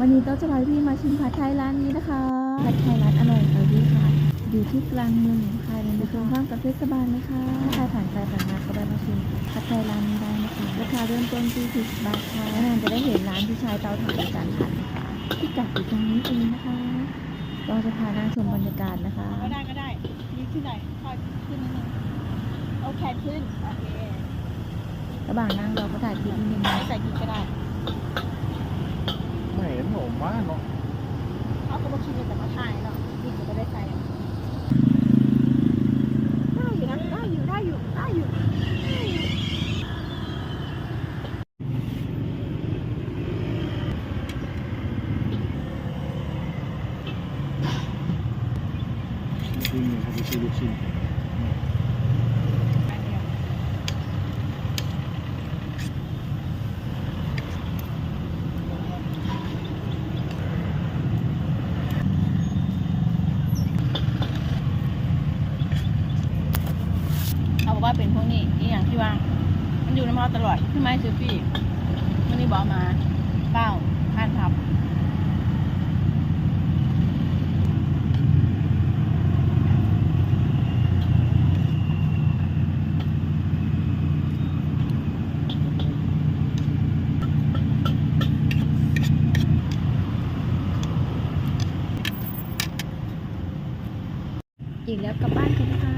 วันนี้ต้องจะพาพี่มาชิมผัดไทยร้านนี้นะคะผัดไทยร้านอร่อยเอาดีค่ะอยู่ที่กลางเมืองหนองคายเลยนะคะข้างกับเทศบาลนะคะถ้าใครผ่านไปผ่านมาก็แวะมาชิมผัดไทยร้านนี้ได้นะคะราคาเริ่มต้นที่40บาทค่ะและนานจะได้เห็นร้านที่ใช้เตาถ่านในการผัดนะคะที่กัดอยู่ตรงนี้เองนะคะเราจะพานั่งชมบรรยากาศนะคะ ก็ได้ก็ได้ยืดขึ้นหน่อยคอยขึ้นนิดนึงเอาแขนขึ้นโอเคระหว่างนั่งเราก็ถ่ายคลิปนิดนึงนะใส่กินก็ได้ ไม่เห็นหนูว่าเนาะ เอากระบอกชีวิตแต่มาถ่ายเนาะกินก็ไม่ได้ใส่อะได้อยู่นะ ได้อยู่ ได้อยู่ ได้อยู่ได้อยู่ จริงๆเขาไปซื้อลูกชิ้นเขาบอกว่าเป็นพวกนี้นี่อย่างที่ว่า มันอยู่ในมอตลอดขึ้นไมาซื้อพี่มันนี่บอกมา อีกแล้วกลับบ้านกันนะคะ